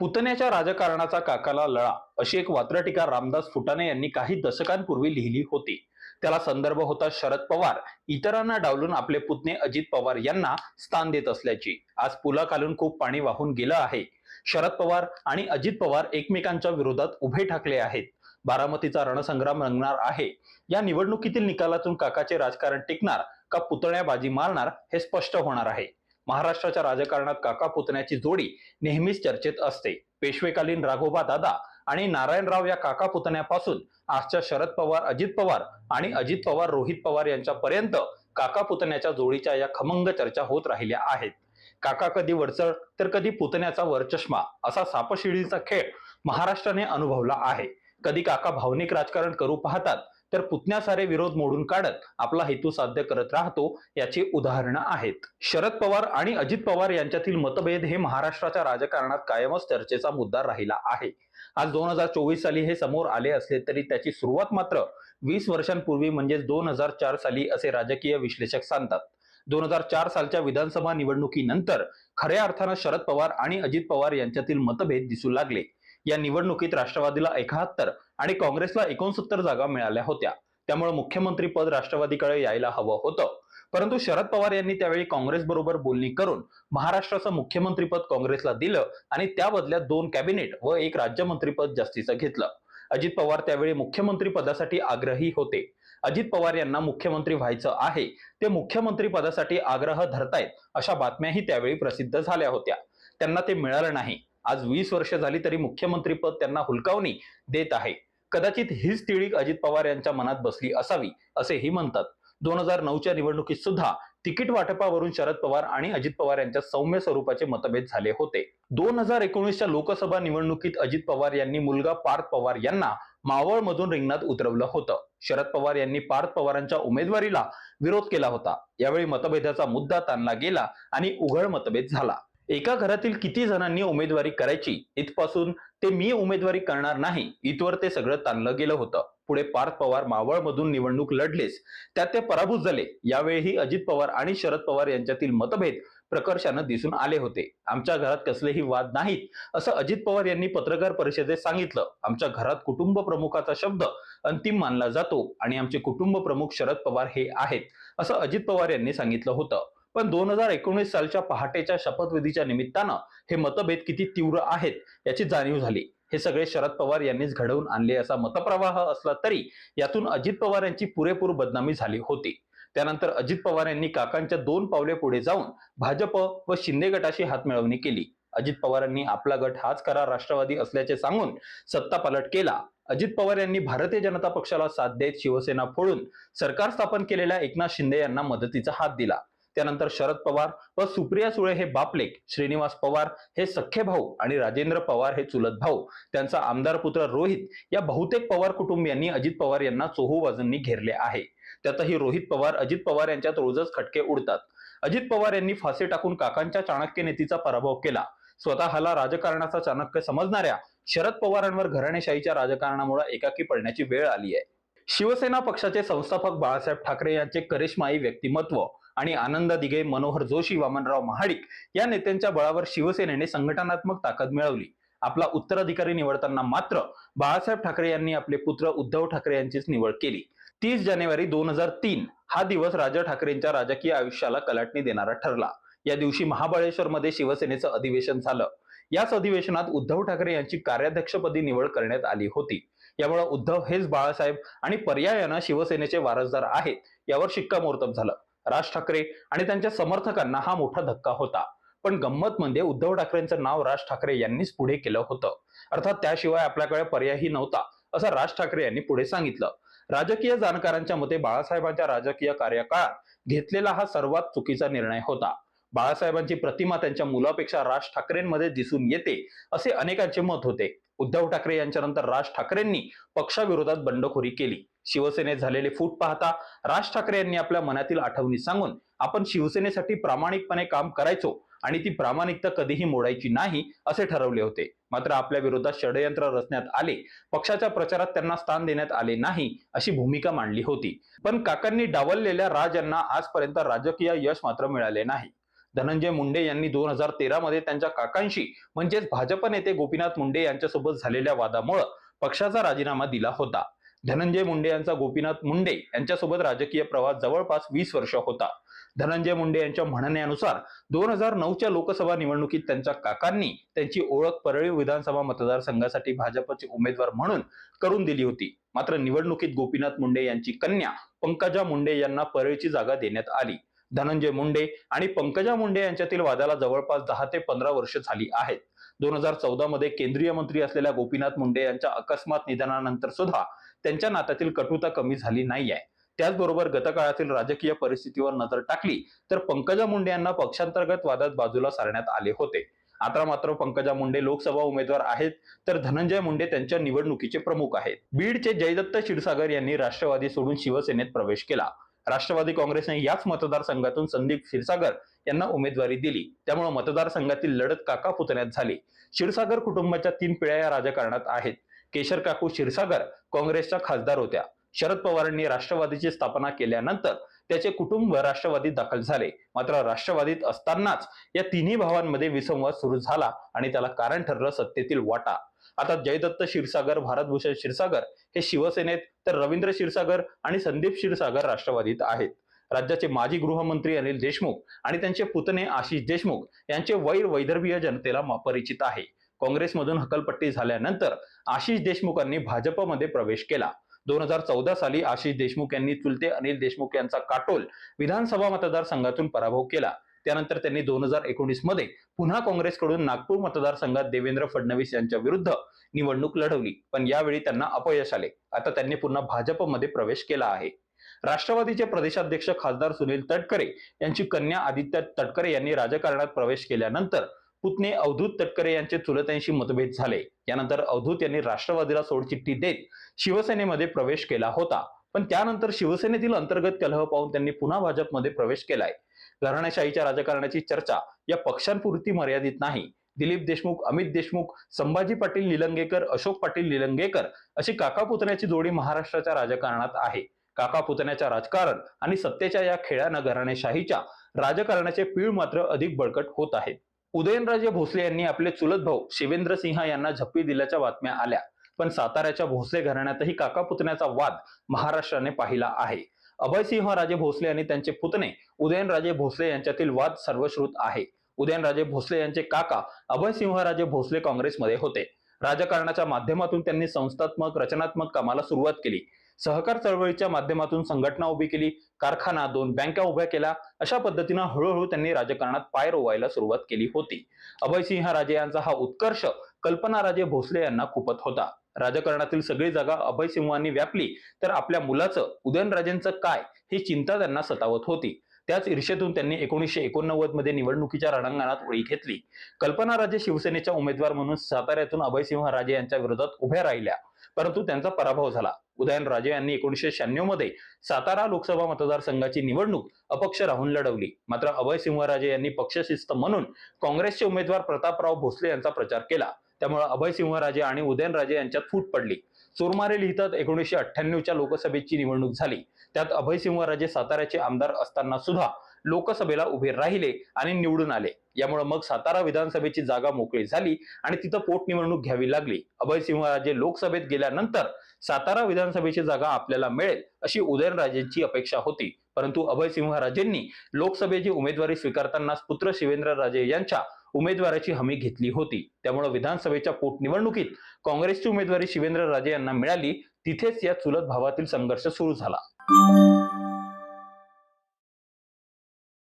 पुतण्याच्या राजकारणाचा काकाला लळा अशी एक वात्रटीका रामदास फुटाणे यांनी काही दशकांपूर्वी लिहिली होती. त्याला संदर्भ होता शरद पवार. इतरांना डावलून आपले पुतणे अजित पवार यांना स्थान देत असल्याची. आज पुलाखालून खूप पाणी वाहून गेलं आहे. शरद पवार आणि अजित पवार एकमेकांच्या विरोधात उभे ठाकले आहेत. बारामतीचा रणसंग्राम रंगणार आहे. या निवडणुकीतील निकालातून काकाचे राजकारण टिकणार का पुतण्याबाजी मारणार हे स्पष्ट होणार आहे. महाराष्ट्राच्या राजकारणात काका पुतण्याची जोडी नेहमीच चर्चेत असते. पेशवेकालीन राघोबा दादा आणि नारायणराव या काका पुतण्यापासून आजच्या शरद पवार अजित पवार आणि अजित पवार रोहित पवार यांच्यापर्यंत काका पुतण्याच्या जोडीच्या या खमंग चर्चा होत राहिल्या आहेत. काका कधी वरचळ तर कधी पुतण्याचा वरचष्मा असा सापशिडीचा खेळ महाराष्ट्राने अनुभवला आहे. कधी काका भावनिक राजकारण करू पाहतात तर पुतण्यासारे विरोध मोडून काढत आपला हेतू साध्य करत राहतो याची उदाहरणं आहेत. शरद पवार आणि अजित पवार यांच्यातील मतभेद हे महाराष्ट्राच्या राजकारणात कायमच चर्चेचा मुद्दा राहिला आहे. आज दोन हजार चोवीस साली हे समोर आले असले तरी त्याची सुरुवात मात्र वीस वर्षांपूर्वी म्हणजेच दोन हजार चार साली असे राजकीय विश्लेषक सांगतात. दोन हजार चार सालच्या विधानसभा निवडणुकीनंतर खऱ्या अर्थानं शरद पवार आणि अजित पवार यांच्यातील मतभेद दिसू लागले. या निवडणुकीत राष्ट्रवादीला एकाहत्तर आणि काँग्रेसला एकोणसत्तर जागा मिळाल्या होत्या. त्यामुळे मुख्यमंत्री पद राष्ट्रवादीकडे यायला हवं होतं. परंतु शरद पवार यांनी त्यावेळी काँग्रेस बरोबर बोलणी करून महाराष्ट्राचं मुख्यमंत्रीपद काँग्रेसला दिलं आणि त्या बदल्यात दोन कॅबिनेट व एक राज्यमंत्रीपद जास्तीचं घेतलं. अजित पवार त्यावेळी मुख्यमंत्री पदासाठी आग्रही होते. अजित पवार यांना मुख्यमंत्री व्हायचं आहे. ते मुख्यमंत्री पदासाठी आग्रह धरतायत अशा बातम्याही त्यावेळी प्रसिद्ध झाल्या होत्या. त्यांना ते मिळालं नाही. आज वीस वर्ष झाली तरी मुख्यमंत्रीपद त्यांना हुलकावणी देत आहे. कदाचित हीच तिळीक अजित पवार यांच्या मनात बसली असावी असेही म्हणतात. दोन हजार नऊच्या निवडणुकीत सुद्धा तिकीट वाटपावरून शरद पवार आणि अजित पवार यांच्या सौम्य स्वरूपाचे मतभेद झाले होते. दोन हजार एकोणीसच्या लोकसभा निवडणुकीत अजित पवार यांनी मुलगा पार्थ पवार यांना मावळमधून रिंगणात उतरवलं होतं. शरद पवार यांनी पार्थ पवारांच्या उमेदवारीला विरोध केला होता. यावेळी मतभेदाचा मुद्दा ताणला गेला आणि उघड मतभेद झाला. एका घरातील किती जणांनी उमेदवारी करायची इथपासून ते मी उमेदवारी करणार नाही इथवर ते सगळं ताणलं गेलं होतं. पुढे पार्थ पवार मावळमधून निवडणूक लढलेच. त्यात ते पराभूत झाले. यावेळीही अजित पवार आणि शरद पवार यांच्यातील मतभेद प्रकर्षानं दिसून आले होते. आमच्या घरात कसलेही वाद नाहीत असं अजित पवार यांनी पत्रकार परिषदेत सांगितलं. आमच्या घरात कुटुंब प्रमुखाचा शब्द अंतिम मानला जातो आणि आमचे कुटुंब प्रमुख शरद पवार हे आहेत असं अजित पवार यांनी सांगितलं होतं. पण दोन हजार एकोणीस सालच्या पहाटेच्या शपथविधीच्या निमित्तानं हे मतभेद किती तीव्र आहेत याची जाणीव झाली. हे सगळे शरद पवार यांनीच घडवून आणले असा मतप्रवाह असला तरी यातून अजित पवार यांची पुरेपूर बदनामी झाली होती. त्यानंतर अजित पवार यांनी काकांच्या दोन पावले पुढे जाऊन भाजप व शिंदे गटाशी हातमिळवणी केली. अजित पवारांनी आपला गट हाच खरा राष्ट्रवादी असल्याचे सांगून सत्ता पालट केला. अजित पवार यांनी भारतीय जनता पक्षाला साथ देत शिवसेना फोडून सरकार स्थापन केलेल्या एकनाथ शिंदे यांना मदतीचा हात दिला. त्यानंतर शरद पवार व सुप्रिया सुळे हे बापलेक श्रीनिवास पवार हे सख्खे भाऊ आणि राजेंद्र पवार हे चुलत भाऊ. त्यांचा आमदार पुत्र रोहित या बहुतेक पवार कुटुंबियांनी अजित पवार यांना चोहू बाजूंनी घेरले आहे. त्यातही रोहित पवार अजित पवार यांच्यात रोजच खटके उडतात. अजित पवार यांनी फासे टाकून काकांच्या चाणक्य नेतीचा पराभव केला. स्वतःला राजकारणाचा चाणक्य समजणाऱ्या शरद पवारांवर घराणेशाहीच्या राजकारणामुळे एकाकी पडण्याची वेळ आली आहे शिवसेना पक्षाचे संस्थापक बाळासाहेब ठाकरे यांचे करिश्माई व्यक्तिमत्व आणि आनंद दिघे मनोहर जोशी वामनराव महाडिक या नेत्यांच्या बळावर शिवसेनेने संघटनात्मक ताकद मिळवली. आपला उत्तराधिकारी निवडताना मात्र बाळासाहेब ठाकरे यांनी आपले पुत्र उद्धव ठाकरे यांचीच निवड केली. तीस जानेवारी दोन हजार तीन हा दिवस राजा ठाकरेंच्या राजकीय आयुष्याला कलाटणी देणारा ठरला. या दिवशी महाबळेश्वर मध्ये शिवसेनेचं अधिवेशन झालं. याच अधिवेशनात उद्धव ठाकरे यांची कार्याध्यक्षपदी निवड करण्यात आली होती. यामुळे उद्धव हेच बाळासाहेब आणि पर्यायानं शिवसेनेचे वारसदार आहेत यावर शिक्कामोर्तब झालं. राज ठाकरे आणि त्यांच्या समर्थकांना हा मोठा धक्का होता. पण गंमत म्हणजे उद्धव ठाकरेंचं नाव राज ठाकरे यांनीच पुढे केलं होतं. अर्थात त्याशिवाय आपल्याकडे पर्यायही नव्हता असं राज ठाकरे यांनी पुढे सांगितलं. राजकीय जाणकारांच्या मते बाळासाहेबांच्या राजकीय कार्यकाळात घेतलेला हा सर्वात चुकीचा निर्णय होता. बाळासाहेबांची प्रतिमा त्यांच्या मुलापेक्षा राज ठाकरेंमध्ये दिसून येते असे अनेकांचे मत होते. उद्धव ठाकरे यांच्यानंतर राज ठाकरेंनी पक्षाविरोधात बंडखोरी केली. शिवसेनेत झालेले फूट पाहता राज ठाकरे यांनी आपल्या मनातील आठवणी सांगून आपण शिवसेनेसाठी प्रामाणिकपणे काम करायचो आणि ती प्रामाणिकता कधीही मोडायची नाही असे ठरवले होते. मात्र आपल्या विरोधात षडयंत्र रचण्यात आले. पक्षाच्या प्रचारात त्यांना स्थान देण्यात आले नाही अशी भूमिका मांडली होती. पण काकांनी डावललेल्या राज यांना आजपर्यंत राजकीय यश मात्र मिळाले नाही. धनंजय मुंडे यांनी दोन हजार तेरा मध्ये त्यांच्या काकांशी म्हणजेच भाजप नेते गोपीनाथ मुंडे यांच्यासोबत झालेल्या वादामुळे पक्षाचा राजीनामा दिला होता. धनंजय मुंडे यांचा गोपीनाथ मुंडे यांच्यासोबत राजकीय प्रवास जवळपास वीस वर्ष होता. धनंजय मुंडे यांच्या म्हणण्यानुसार दोन हजार नऊच्या लोकसभा निवडणुकीत त्यांच्या काकांनी त्यांची ओळख परळी विधानसभा मतदारसंघासाठी भाजपचे उमेदवार म्हणून करून दिली होती. मात्र निवडणुकीत गोपीनाथ मुंडे यांची कन्या पंकजा मुंडे यांना परळीची जागा देण्यात आली. धनंजय मुंडे आणि पंकजा मुंडे यांच्यातील वादाला जवळपास दहा ते पंधरा वर्ष झाली आहेत. दोन हजार चौदा मध्ये केंद्रीय मंत्री असलेल्या गोपीनाथ मुंडे यांच्या अकस्मात निधनानंतर सुद्धा त्यांच्या नात्यातील कटुता कमी झाली नाही आहे त्याचबरोबर गतकाळातील राजकीय परिस्थितीवर नजर टाकली तर पंकजा मुंडे यांना पक्षांतर्गत वादात बाजूला सारण्यात आले होते. आता मात्र पंकजा मुंडे लोकसभा उमेदवार आहेत तर धनंजय मुंडे त्यांच्या निवडणुकीचे प्रमुख आहेत. बीडचे जयदत्त क्षीरसागर यांनी राष्ट्रवादी सोडून शिवसेनेत प्रवेश केला. राष्ट्रवादी काँग्रेसने याच मतदारसंघातून संदीप क्षीरसागर यांना उमेदवारी दिली. त्यामुळे मतदारसंघातील लढत काका पुतण्यात झाली. क्षीरसागर कुटुंबाच्या तीन पिढ्या या राजकारणात आहेत. केशर काकू क्षीरसागर काँग्रेसच्या खासदार होत्या. शरद पवारांनी राष्ट्रवादीची स्थापना केल्यानंतर त्याचे कुटुंब राष्ट्रवादीत दाखल झाले. मात्र राष्ट्रवादीत असतानाच या तिन्ही भावांमध्ये विसंवाद सुरू झाला आणि त्याला कारण ठरलं सत्तेतील वाटा. आता जयदत्त क्षीरसागर भारतभूषण क्षीरसागर हे शिवसेनेत तर रवींद्र क्षीरसागर आणि संदीप क्षीरसागर राष्ट्रवादीत आहेत. राज्याचे माजी गृहमंत्री अनिल देशमुख आणि त्यांचे पुतणे आशिष देशमुख यांचे वैर वैदर्भीय जनतेला परिचित आहे. काँग्रेसमधून हकलपट्टी झाल्यानंतर आशिष देशमुखांनी भाजपमध्ये प्रवेश केला. दोन हजार चौदा साली आशिष देशमुख यांनी चुलते अनिल देशमुख यांचा काटोल विधानसभा मतदारसंघातून पराभव केला. त्यानंतर त्यांनी दोन हजार एकोणीसमध्ये पुन्हा काँग्रेसकडून नागपूर मतदारसंघात देवेंद्र फडणवीस यांच्या विरुद्ध निवडणूक लढवली. पण यावेळी त्यांना अपयश आले. आता त्यांनी पुन्हा भाजपमध्ये प्रवेश केला आहे. राष्ट्रवादीचे प्रदेशाध्यक्ष खासदार सुनील तटकरे यांची कन्या आदित्य तटकरे यांनी राजकारणात प्रवेश केल्यानंतर पुतणे अवधूत तटकरे यांचे चुलत्यांशी मतभेद झाले? यानंतर अवधूत यांनी राष्ट्रवादीला सोडचिठ्ठी देत शिवसेनेमध्ये प्रवेश केला होता. पण त्यानंतर शिवसेनेतील अंतर्गत कलह पाहून त्यांनी पुन्हा भाजपमध्ये प्रवेश केलाय. घराण्याशाहीच्या राजकारणाची चर्चा या पक्षांपुरती मर्यादित नाही. दिलीप देशमुख अमित देशमुख संभाजी पाटील निलंगेकर अशोक पाटील निलंगेकर अशी काका पुतण्याची जोडी महाराष्ट्राच्या राजकारणात आहे. काका पुतण्याच्या राजकारण आणि सत्तेच्या या खेळानं घराणेशाहीच्या राजकारणाचे पीळ मात्र अधिक बळकट होत आहेत उदयनराजे भोसले यांनी आपले चुलत भाऊ शिवेंद्र सिंह यांना झप्पी दिल्याच्या बातम्या आल्या. पण साताऱ्याच्या भोसले घराण्यातही काका पुतण्याचा वाद महाराष्ट्राने पाहिला आहे. अभयसिंह राजे भोसले आणि त्यांचे पुतणे उदयनराजे भोसले यांच्यातील वाद सर्वश्रुत आहे. उदयनराजे भोसले यांचे काका अभयसिंहराजे भोसले काँग्रेसमध्ये होते. राजकारणाच्या माध्यमातून त्यांनी संस्थात्मक रचनात्मक कामाला सुरुवात केली. सहकार चळवळीच्या माध्यमातून संघटना उभी केली कारखाना दोन बँका उभ्या केल्या अशा पद्धतीनं हळूहळू त्यांनी राजकारणात पाय रोवायला सुरुवात केली होती. अभयसिंह राजे यांचा हा उत्कर्ष कल्पना राजे भोसले यांना खुपत होता. राजकारणातील सगळी जागा अभयसिंहांनी व्यापली तर आपल्या मुलाचं उदयनराजेंचं काय ही चिंता त्यांना सतावत होती. त्याच ईर्षेतून त्यांनी एकोणीसशे एकोणनव्वदमध्ये निवडणुकीच्या रणांगणात उडी घेतली. कल्पना राजे शिवसेनेच्या उमेदवार म्हणून साताऱ्यातून अभयसिंह राजे यांच्या विरोधात उभ्या राहिल्या. परंतु त्यांचा पराभव झाला. उदयनराजे यांनी एकोणीसशे शहाण्णवमध्ये सातारा लोकसभा मतदारसंघाची निवडणूक अपक्ष राहून लढवली. मात्र अभय सिंहराजे यांनी पक्षशिस्त म्हणून काँग्रेसचे उमेदवार प्रतापराव भोसले यांचा प्रचार केला. त्यामुळे अभय सिंहराजे आणि उदयनराजे यांच्यात फूट पडली. चोरमारे लिहितात एकोणीसशे अठ्ठ्याण्णवच्या लोकसभेची निवडणूक झाली. त्यात अभयसिंहराजे साताऱ्याचे आमदार असताना सुद्धा लोकसभेला उभे राहिले आणि निवडून आले. यामुळे मग सातारा विधानसभेची जागा मोकळी झाली आणि तिथं पोटनिवडणूक घ्यावी लागली. अभयसिंहराजे लोकसभेत गेल्यानंतर सातारा विधानसभेची जागा आपल्याला मिळेल अशी उदयनराजेंची अपेक्षा होती. परंतु अभयसिंहराजेंनी लोकसभेची उमेदवारी स्वीकारतानाच पुत्र शिवेंद्रराजे यांच्या उमेदवाराची हमी घेतली होती. त्यामुळे विधानसभेच्या पोटनिवडणुकीत काँग्रेसची उमेदवारी शिवेंद्र राजे यांना मिळाली. तिथेच या चुलत भावातील संघर्ष सुरू झाला.